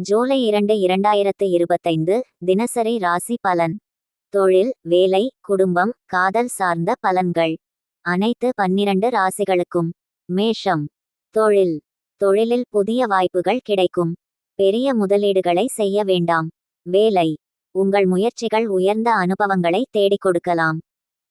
ஜூலை இரண்டு இரண்டாயிரத்து இருபத்தைந்து தினசரி ராசி பலன். தொழில் வேலை குடும்பம் காதல் சார்ந்த பலன்கள். அனைத்து பன்னிரண்டு ராசிகளுக்கும். மேஷம். தொழில். தொழிலில் புதிய வாய்ப்புகள் கிடைக்கும். பெரிய முதலீடுகளை செய்ய வேண்டாம். வேலை. உங்கள் முயற்சிகள் உயர்ந்த அனுபவங்களை தேடிக் கொடுக்கலாம்.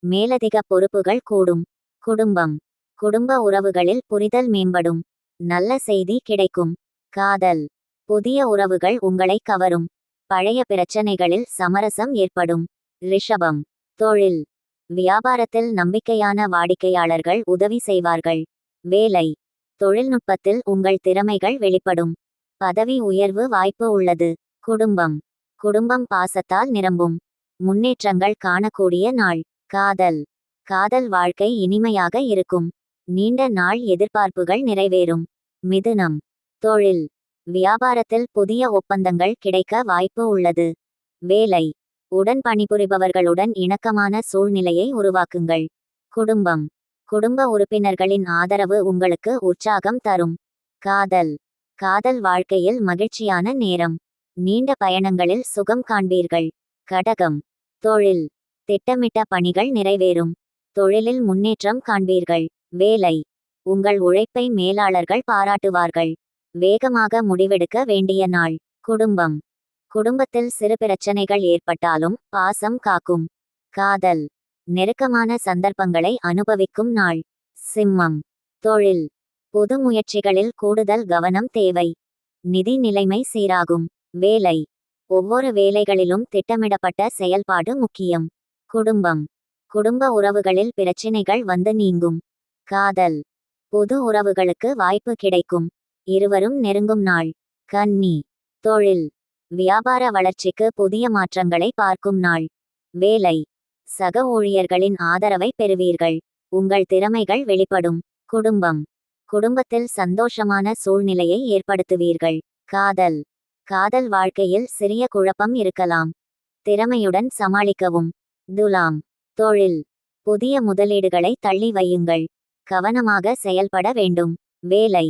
மேலதிக பொறுப்புகள் கூடும். குடும்பம். குடும்ப உறவுகளில் புரிதல் மேம்படும். நல்ல செய்தி கிடைக்கும். காதல். புதிய உறவுகள் உங்களை கவரும். பழைய பிரச்சனைகளில் சமரசம் ஏற்படும். ரிஷபம். தொழில். வியாபாரத்தில் நம்பிக்கையான வாடிக்கையாளர்கள் உதவி செய்வார்கள். வேலை. தொழில்நுட்பத்தில் உங்கள் திறமைகள் வெளிப்படும். பதவி உயர்வு வாய்ப்பு உள்ளது. குடும்பம். குடும்பம் பாசத்தால் நிரம்பும். முன்னேற்றங்கள் காணக்கூடிய நாள். காதல். காதல் வாழ்க்கை இனிமையாக இருக்கும். நீண்ட நாள் எதிர்பார்ப்புகள் நிறைவேறும். மிதுனம். தொழில். வியாபாரத்தில் புதிய ஒப்பந்தங்கள் கிடைக்க வாய்ப்பு உள்ளது. வேலை. உடன் பணிபுரிபவர்களுடன் இணக்கமான சூழ்நிலையை உருவாக்குங்கள். குடும்பம். குடும்ப உறுப்பினர்களின் ஆதரவு உங்களுக்கு உற்சாகம் தரும். காதல். காதல் வாழ்க்கையில் மகிழ்ச்சியான நேரம். நீண்ட பயணங்களில் சுகம் காண்பீர்கள். கடகம். தொழில். திட்டமிட்ட பணிகள் நிறைவேறும். தொழிலில் முன்னேற்றம் காண்பீர்கள். வேலை. உங்கள் உழைப்பை மேலாளர்கள் பாராட்டுவார்கள். வேகமாக முடிவெடுக்க வேண்டிய நாள். குடும்பம். குடும்பத்தில் சிறு பிரச்சனைகள் ஏற்பட்டாலும் பாசம் காக்கும். காதல். நெருக்கமான சந்தர்ப்பங்களை அனுபவிக்கும் நாள். சிம்மம். தொழில். புது முயற்சிகளில் கூடுதல் கவனம் தேவை. நிதி நிலைமை சீராகும். வேலை. ஒவ்வொரு வேலைகளிலும் திட்டமிடப்பட்ட செயல்பாடு முக்கியம். குடும்பம். குடும்ப உறவுகளில் பிரச்சினைகள் வந்து நீங்கும். காதல். புது உறவுகளுக்கு வாய்ப்பு கிடைக்கும். இருவரும் நெருங்கும் நாள். கன்னி. தொழில். வியாபார வளர்ச்சிக்கு புதிய மாற்றங்களை பார்க்கும் நாள். வேலை. சக ஊழியர்களின் ஆதரவை பெறுவீர்கள். உங்கள் திறமைகள் வெளிப்படும். குடும்பம். குடும்பத்தில் சந்தோஷமான சூழ்நிலையை ஏற்படுத்துவீர்கள். காதல். காதல் வாழ்க்கையில் சிறிய குழப்பம் இருக்கலாம். திறமையுடன் சமாளிக்கவும். துலாம். தொழில். புதிய முதலீடுகளை தள்ளி வையுங்கள். கவனமாக செயல்பட வேண்டும். வேலை.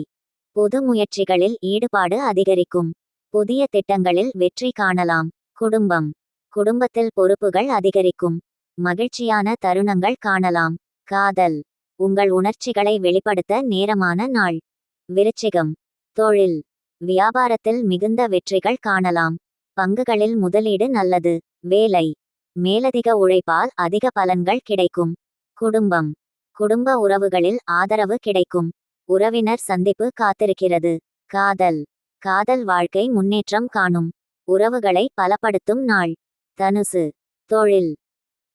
புது முயற்சிகளில் ஈடுபாடு அதிகரிக்கும். புதிய திட்டங்களில் வெற்றி காணலாம். குடும்பம். குடும்பத்தில் பொறுப்புகள் அதிகரிக்கும். மகிழ்ச்சியான தருணங்கள் காணலாம். காதல். உங்கள் உணர்ச்சிகளை வெளிப்படுத்த நேரமான நாள். விருச்சிகம். தொழில். வியாபாரத்தில் மிகுந்த வெற்றிகள் காணலாம். பங்குகளில் முதலீடு நல்லது. வேலை. மேலதிக உழைப்பால் அதிக பலன்கள் கிடைக்கும். குடும்பம். குடும்ப உறவுகளில் ஆதரவு கிடைக்கும். உறவினர் சந்திப்பு காத்திருக்கிறது. காதல். காதல் வாழ்க்கை முன்னேற்றம் காணும். உறவுகளை பலப்படுத்தும் நாள். தனுசு. தொழில்.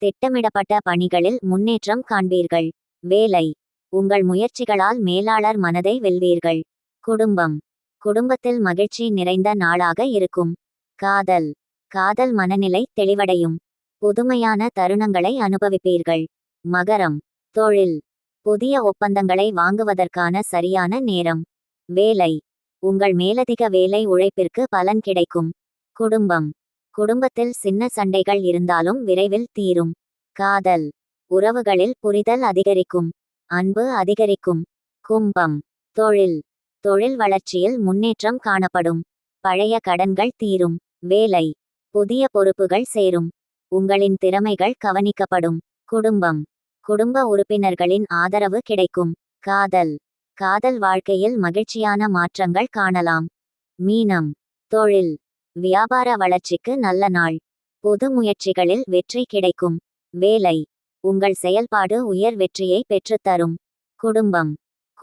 திட்டமிடப்பட்ட பணிகளில் முன்னேற்றம் காண்பீர்கள். வேலை. உங்கள் முயற்சிகளால் மேலாளர் மனதை வெல்வீர்கள். குடும்பம். குடும்பத்தில் மகிழ்ச்சி நிறைந்த நாளாக இருக்கும். காதல். காதல் மனநிலை தெளிவடையும். புதுமையான தருணங்களை அனுபவிப்பீர்கள். மகரம். தொழில். புதிய ஒப்பந்தங்களை வாங்குவதற்கான சரியான நேரம். வேலை. உங்கள் மேலதிக வேலை உழைப்பிற்கு பலன் கிடைக்கும். குடும்பம். குடும்பத்தில் சின்ன சண்டைகள் இருந்தாலும் விரைவில் தீரும். காதல். உறவுகளில் புரிதல் அதிகரிக்கும். அன்பு அதிகரிக்கும். கும்பம். தொழில். தொழில் வளர்ச்சியில் முன்னேற்றம் காணப்படும். பழைய கடன்கள் தீரும். வேலை. புதிய பொறுப்புகள் சேரும். உங்களின் திறமைகள் கவனிக்கப்படும். குடும்பம். குடும்ப உறுப்பினர்களின் ஆதரவு கிடைக்கும். காதல். காதல் வாழ்க்கையில் மகிழ்ச்சியான மாற்றங்கள் காணலாம். மீனம். தொழில். வியாபார வளர்ச்சிக்கு நல்ல நாள். பொது முயற்சிகளில் வெற்றி கிடைக்கும். வேலை. உங்கள் செயல்பாடு உயர் வெற்றியை பெற்றுத்தரும். குடும்பம்.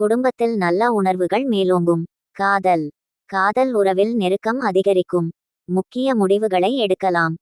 குடும்பத்தில் நல்ல உணர்வுகள் மேலோங்கும். காதல். காதல் உறவில் நெருக்கம் அதிகரிக்கும். முக்கிய முடிவுகளை எடுக்கலாம்.